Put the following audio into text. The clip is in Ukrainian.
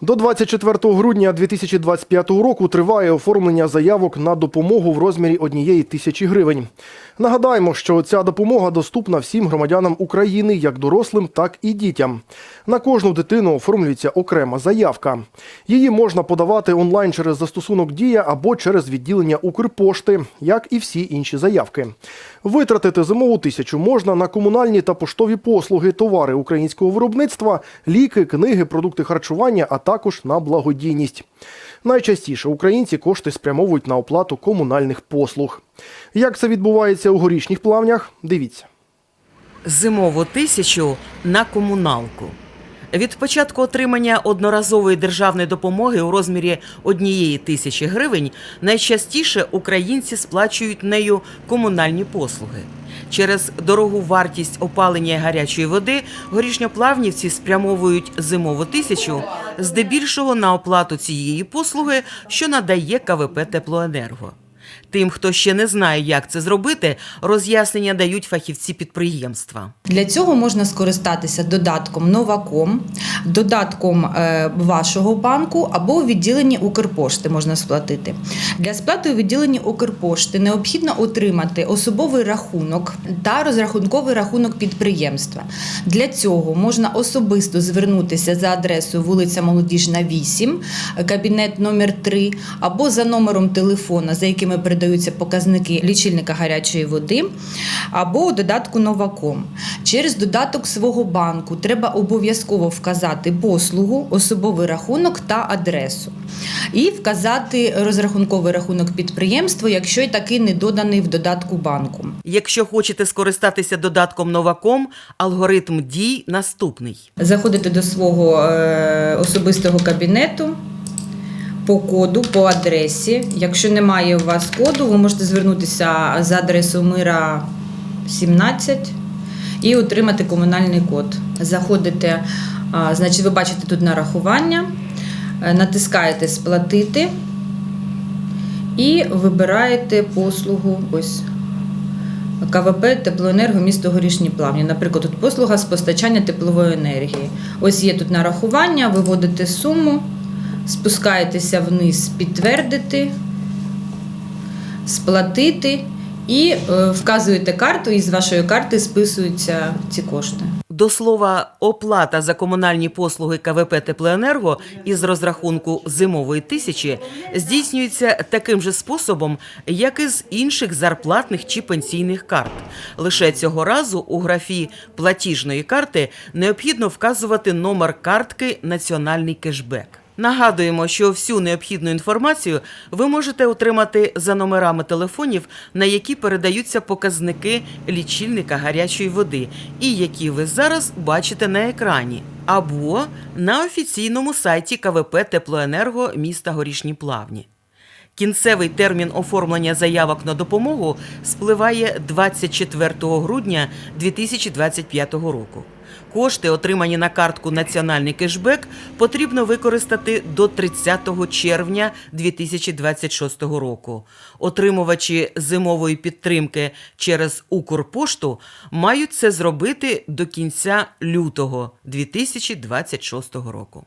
До 24 грудня 2025 року триває оформлення заявок на допомогу в розмірі однієї тисячі гривень. Нагадаємо, що ця допомога доступна всім громадянам України, як дорослим, так і дітям. На кожну дитину оформлюється окрема заявка. Її можна подавати онлайн через застосунок Дія або через відділення Укрпошти, як і всі інші заявки. Витратити зимову тисячу можна на комунальні та поштові послуги, товари українського виробництва, ліки, книги, продукти харчування, а також на благодійність. Найчастіше українці кошти спрямовують на оплату комунальних послуг. Як це відбувається у горішніх плавнях? Дивіться. Зимову тисячу на комуналку. Від початку отримання одноразової державної допомоги у розмірі однієї тисячі гривень найчастіше українці сплачують нею комунальні послуги. Через дорогу вартість опалення гарячої води горішньоплавнівці спрямовують зимову тисячу здебільшого на оплату цієї послуги, що надає КВП Теплоенерго. Тим, хто ще не знає, як це зробити, роз'яснення дають фахівці підприємства. Для цього можна скористатися додатком Новаком, додатком е, вашого банку або у відділенні Укрпошти можна сплатити. Для сплати у відділенні Укрпошти необхідно отримати особовий рахунок та розрахунковий рахунок підприємства. Для цього можна особисто звернутися за адресою вулиця Молодіжна, 8, кабінет номер 3 або за номером телефона, за якими передаються показники лічильника гарячої води, або у додатку Новаком. Через додаток свого банку треба обов'язково вказати послугу, особовий рахунок та адресу. І вказати розрахунковий рахунок підприємства, якщо й такий не доданий в додатку банку. Якщо хочете скористатися додатком Новаком, алгоритм дій наступний. Заходите до свого е, особистого кабінету по коду, по адресі. Якщо немає у вас коду, ви можете звернутися за адресою Мира 17 і отримати комунальний код. Заходите, значить, ви бачите тут нарахування, е, натискаєте Сплатити і вибираєте послугу. Ось КВП Теплоенерго місто Горішні Плавні. Наприклад, тут послуга з постачання теплової енергії. Ось є тут нарахування, виводите суму, спускаєтеся вниз, підтвердити, сплатити і е, вказуєте карту, і з вашої карти списуються ці кошти. До слова, оплата за комунальні послуги КВП Теплоенерго із розрахунку зимової тисячі здійснюється таким же способом, як і з інших зарплатних чи пенсійних карт. Лише цього разу у графі платіжної карти необхідно вказувати номер картки Національний кешбек. Нагадуємо, що всю необхідну інформацію ви можете отримати за номерами телефонів, на які передаються показники лічильника гарячої води, і які ви зараз бачите на екрані, або на офіційному сайті КВП Теплоенерго міста Горішні Плавні. Кінцевий термін оформлення заявок на допомогу спливає 24 грудня 2025 року. Кошти, отримані на картку Національний кешбек, потрібно використати до 30 червня 2026 року. Отримувачі зимової підтримки через Укрпошту мають це зробити до кінця лютого 2026 року.